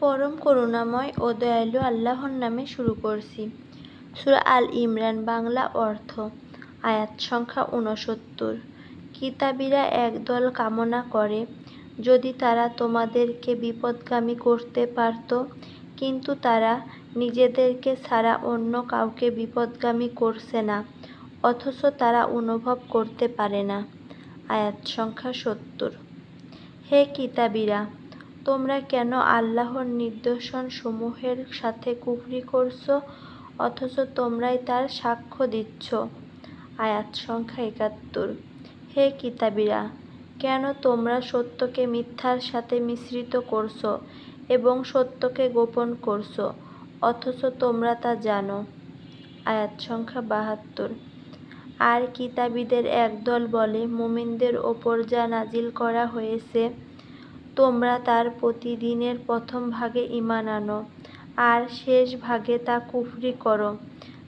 পরম করুণাময় ও দয়ালু আল্লাহর নামে শুরু করছি। সূরা আল ইমরান, বাংলা অর্থ, আয়াত সংখ্যা ঊনসত্তর। কিতাবীরা একদল কামনা করে, যদি তারা তোমাদেরকে বিপদগামী করতে পারত, কিন্তু তারা নিজেদেরকে ছাড়া অন্য কাউকে বিপদগামী করছে না, অথচ তারা অনুভব করতে পারে না। আয়াত সংখ্যা সত্তর। হে কিতাবীরা তোমরা কেন আল্লাহর নিদর্শন সমূহের সাথে কুফরি করছ? অথচ তোমরাই তার সাক্ষ্য দিচ্ছ। আয়াত সংখ্যা একাত্তর। হে কিতাবীরা, কেন তোমরা সত্যকে মিথ্যার সাথে মিশ্রিত করছ এবং সত্যকে গোপন করছ? অথচ তোমরা তা জানো। আয়াত সংখ্যা বাহাত্তর। আর কিতাবীদের একদল বলে, মুমিনদের ওপর যা নাজিল করা হয়েছে তোমরা তার প্রতিদিনের প্রথম ভাগে ঈমান আনো, আর শেষ ভাগে তা কুফরি করো,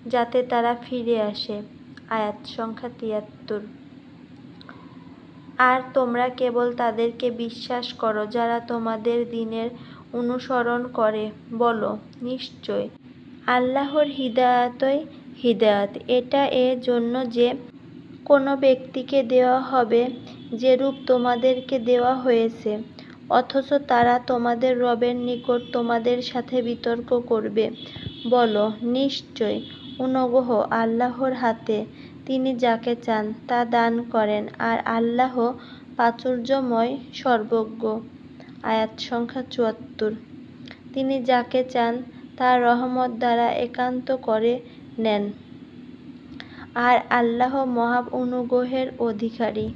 যাতে তারা ফিরে আসে। আয়াত সংখ্যা তিয়াত্তর। আর তোমরা কেবল তাদেরকে বিশ্বাস করো যারা তোমাদের দিনের অনুসরণ করে, বলো, নিশ্চয় আল্লাহর হিদায়াতই হিদায়াত। এটা এর জন্য যে কোনো ব্যক্তিকে দেওয়া হবে, যেরূপ তোমাদেরকে দেওয়া হয়েছে। অথচ তারা তোমাদের রবের নিকট তোমাদের সাথে বিতর্ক করবে। বলো, নিশ্চয় অনুগ্রহ আল্লাহর হাতে তিনি যাকে চান তা দান করেন আর আল্লাহ প্রাচুর্যময় সর্বজ্ঞ। আয়াত সংখ্যা চুয়াত্তর। তিনি যাকে চান তার রহমত দ্বারা একান্ত করে নেন। আর আল্লাহ মহা অনুগ্রহের অধিকারী।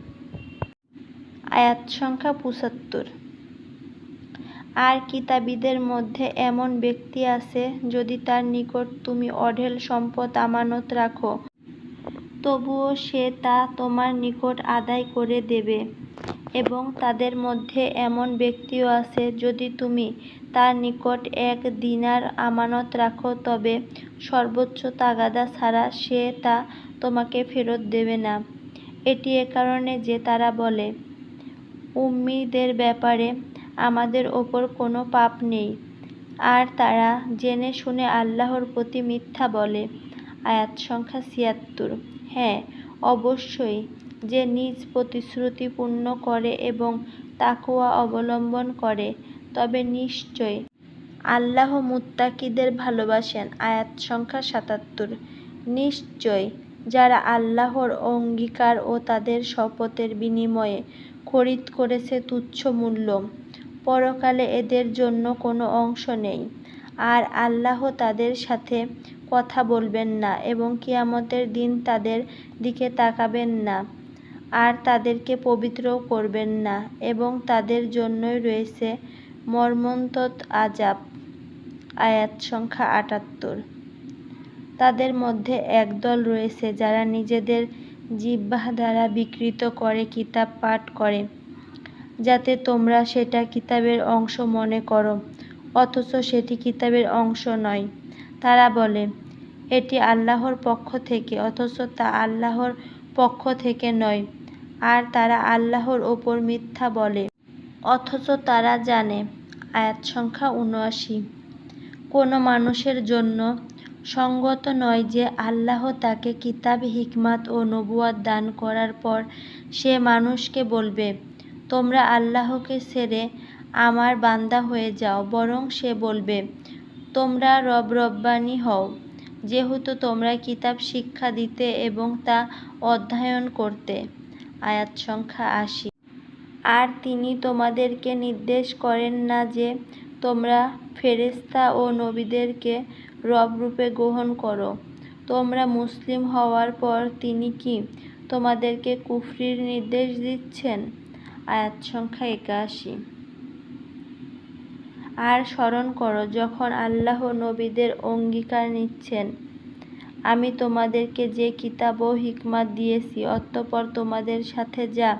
আয়াত সংখ্যা পঁচাত্তর। আর কিতাবীদের মধ্যে এমন ব্যক্তি আছে, যদি তার নিকট তুমি অঢেল সম্পদ আমানত রাখো, তবুও সে তা তোমার নিকট আদায় করে দেবে। এবং তাদের মধ্যে এমন ব্যক্তিও আছে, যদি তুমি তার নিকট এক দিনার আমানত রাখো, তবে সর্বোচ্চ তাগাদা ছাড়া সে তা তোমাকে ফেরত দেবে না। এটি এ কারণে যে তারা বলে, উম্মিদের ব্যাপারে আমাদের ওপর কোনো পাপ নেই। আর তারা জেনে শুনে আল্লাহর প্রতি মিথ্যা বলে। আয়াত সংখ্যা ছিয়াত্তর। হ্যাঁ অবশ্যই যে নিজ প্রতিশ্রুতি পূর্ণ করে এবং তাকুয়া অবলম্বন করে, তবে নিশ্চয় আল্লাহ মুত্তাকিদের ভালোবাসেন। আয়াত সংখ্যা সাতাত্তর। নিশ্চয় যারা আল্লাহর অঙ্গীকার ও তাদের শপথের বিনিময়ে খরিদ করেছে তুচ্ছ মূল্য। পরকালে এদের জন্য কোনো অংশ নেই। আর আল্লাহ তাদের সাথে কথা বলবেন না এবং কিয়ামতের দিন তাদের দিকে তাকাবেন না আর তাদেরকে পবিত্রও করবেন না এবং তাদের জন্যই রয়েছে মর্মন্তত আজাব আয়াত সংখ্যা আটাত্তর। তাদের মধ্যে একদল রয়েছে যারা নিজেদের জিহ্বা দ্বারা বিকৃত করে, কিতাব পাঠ করে। যাতে তোমরা সেটা কিতাবের অংশ মনে করো, অথচ সেটি কিতাবের অংশ নয়। তারা বলে, এটি আল্লাহর পক্ষ থেকে, অথচ তা আল্লাহর পক্ষ থেকে নয়। আর তারা আল্লাহর ওপর মিথ্যা বলে। অথচ তারা জানে, আয়াত সংখ্যা উনআশি কোনো মানুষের জন্য সঙ্গত নয় যে আল্লাহ তাকে কিতাব, হিকমাত ও নবুয়াত দান করার পর সে মানুষকে বলবে তোমরা আল্লাহকে ছেড়ে আমার বান্দা হয়ে যাও, বরং সে বলবে, তোমরা রব রব্বানি হও, যেহেতু তোমরা কিতাব শিক্ষা দিতে এবং তা অধ্যয়ন করতে। আয়াত সংখ্যা আশি। আর তিনি তোমাদেরকে নির্দেশ করেন না যে তোমরা ফেরেশতা ও নবীদেরকে রব রূপে গ্রহণ করো। তোমরা মুসলিম হওয়ার পর তিনি কি তোমাদেরকে কুফরির নির্দেশ দিচ্ছেন? আয়াত সংখ্যা একাশি। আর স্মরণ করো, যখন আল্লাহ নবীদের অঙ্গীকার নিচ্ছেন, আমি তোমাদেরকে যে কিতাব ও হিকমাত দিয়েছি, অতঃপর তোমাদের সাথে যা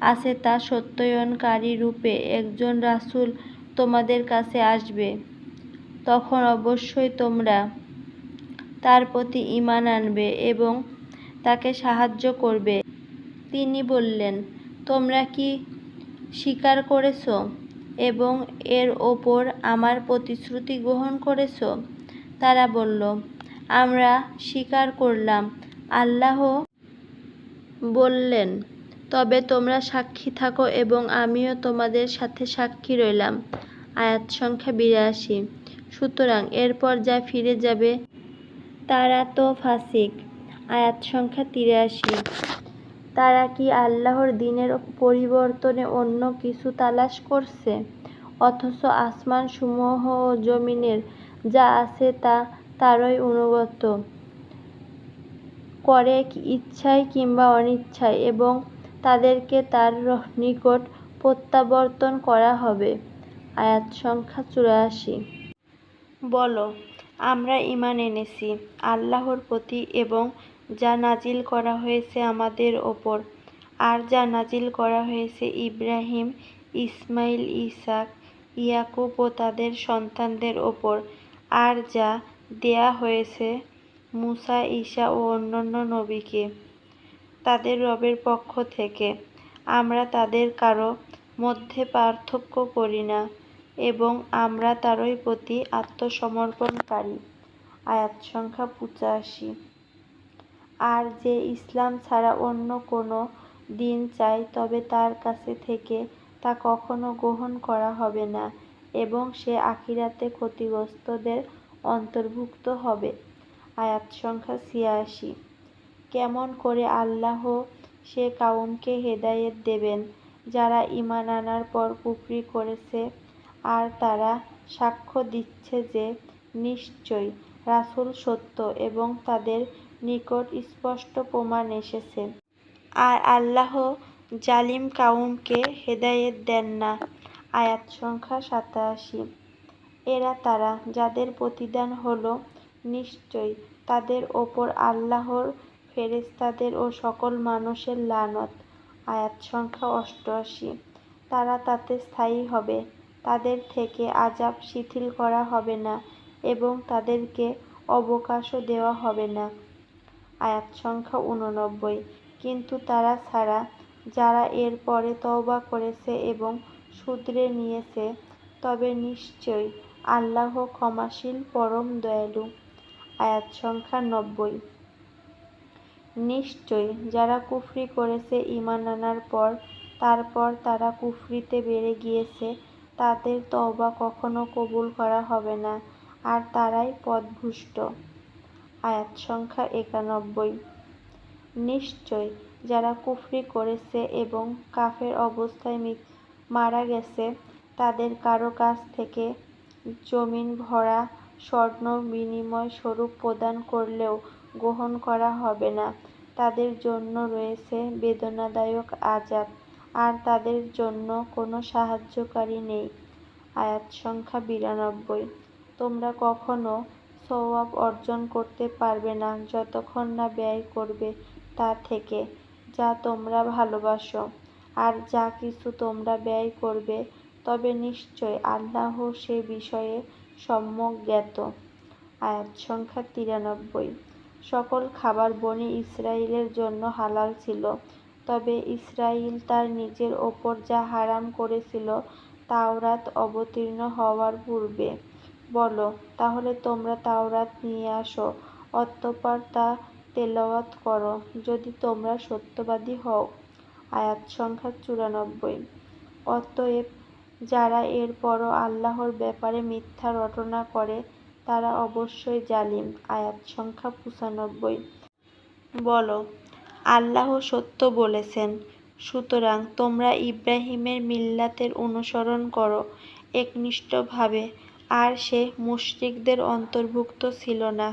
আছে তা সত্যায়নকারী রূপে একজন রাসূল তোমাদের কাছে আসবে। তখন অবশ্যই তোমরা তার প্রতি ঈমান আনবে এবং তাকে সাহায্য করবে। তিনি বললেন তোমরা কি স্বীকার করেছ এবং এর ওপর আমার প্রতিশ্রুতি গ্রহণ করেছ? তারা বলল, আমরা স্বীকার করলাম। আল্লাহ বললেন, তবে তোমরা সাক্ষী থাকো এবং আমিও তোমাদের সাথে সাক্ষী রইলাম। আয়াত সংখ্যা বিরাশি। সুতরাং এরপর যা ফিরে যাবে, তারা তো ফাসিক। আয়াত সংখ্যা তিরাশি। তারা কি আল্লাহর দিনের পরিবর্তনে অন্য কিছু তালাশ করছে? অথচ আসমান সমূহ ও জমিনের যা আছে তা তারই অনুগত। করে ইচ্ছায় কিংবা অনিচ্ছায় এবং তাদেরকে তার নিকট প্রত্যাবর্তন করা হবে। আয়াত সংখ্যা চুরাশি। বলো, আমরা ঈমান এনেছি, আল্লাহর প্রতি এবং যা নাজিল করা হয়েছে আমাদের ওপর। আর যা নাজিল করা হয়েছে ইব্রাহিম, ইসমাইল, ইসাক, ইয়াকুব ও তাদের সন্তানদের ওপর। আর যা দেয়া হয়েছে মুসা ঈসা ও অন্যান্য নবীকে তাদের রবের পক্ষ থেকে। আমরা তাদের কারও মধ্যে পার্থক্য করি না এবং আমরা তারই প্রতি আত্মসমর্পণকারী। আয়াত সংখ্যা পঁচাশি। আর যে ইসলাম ছাড়া অন্য কোনো দিন চায় তবে তার কাছে থেকে তা কখনো গ্রহণ করা হবে না এবং সে আখিরাতে ক্ষতিগ্রস্তদের অন্তর্ভুক্ত হবে। আয়াত সংখ্যা ছিয়াশি। কেমন করে আল্লাহ সে কাউমকে হেদায়েত দেবেন, যারা ইমান আনার পর কুফরি করেছে, আর তারা সাক্ষ্য দিচ্ছে যে নিশ্চয় রাসূল সত্য এবং তাদের নিকট স্পষ্ট প্রমাণ এসেছে। আর আল্লাহ জালিম কাউমকে হেদায়েত দেন না। আয়াত সংখ্যা সাতাশি। এরা তারা, যাদের প্রতিদান হলো নিশ্চয়, তাদের ওপর আল্লাহর ফেরেস্তাদের ও সকল মানুষের লানত। আয়াত সংখ্যা অষ্টআশি। তারা তাতে স্থায়ী হবে। তাদের থেকে আজাব শিথিল করা হবে না এবং তাদেরকে অবকাশও দেওয়া হবে না। আয়াত সংখ্যা উননব্বই। কিন্তু তারা ছাড়া, যারা এর পরে তওবা করেছে এবং শুধরে নিয়েছে, তবে নিশ্চয় আল্লাহ ক্ষমাশীল, পরম দয়ালু। আয়াত সংখ্যা নব্বই। নিশ্চয় যারা কুফরি করেছে ইমান আনার পর, তারপর তারা কুফরিতে বেড়ে গিয়েছে, তাদের তওবা কখনো কবুল করা হবে না, আর তারাই পথভ্রষ্ট। আয়াত সংখ্যা একানব্বই। নিশ্চয় যারা কুফরি করেছে এবং কাফের অবস্থায় মারা গেছে, তাদের কারও কাছ থেকে জমিন ভরা স্বর্ণ বিনিময় স্বরূপ প্রদান করলেও গ্রহণ করা হবে না। তাদের জন্য রয়েছে বেদনাদায়ক আজাব আর তাদের জন্য কোনো সাহায্যকারী নেই। আয়াত সংখ্যা বিরানব্বই। তোমরা কখনো সওয়াব অর্জন করতে পারবে না, যতক্ষণ না ব্যয় করবে তা থেকে। যা তোমরা ভালোবাসো আর যা কিছু তোমরা ব্যয় করবে, তবে নিশ্চয় আল্লাহ সে বিষয়ে সম্যক জ্ঞাত। আয়াত সংখ্যা তিরানব্বই। সকল খাবার বনি ইসরায়েলের জন্য হালাল ছিল, তবে ইসরাইল তার নিজের ওপর যা হারাম করেছিল, তাওরাত অবতীর্ণ হওয়ার পূর্বে বলো, তাহলে তোমরা তাওরাত নিয়ে আসো, অতঃপর তা তেলাওয়াত করো, যদি তোমরা সত্যবাদী হও। আয়াত সংখ্যা চুরানব্বই। অতএব যারা এরপরও আল্লাহর ব্যাপারে মিথ্যা রটনা করে, তারা অবশ্যই জালিম। আয়াত সংখ্যা পঁচানব্বই। বলো, আল্লাহ সত্য বলেছেন, সুতরাং তোমরা ইব্রাহিমের মিল্লাতের অনুসরণ করো, একনিষ্ঠভাবে। আর সে মুশরিকদের অন্তর্ভুক্ত ছিল না।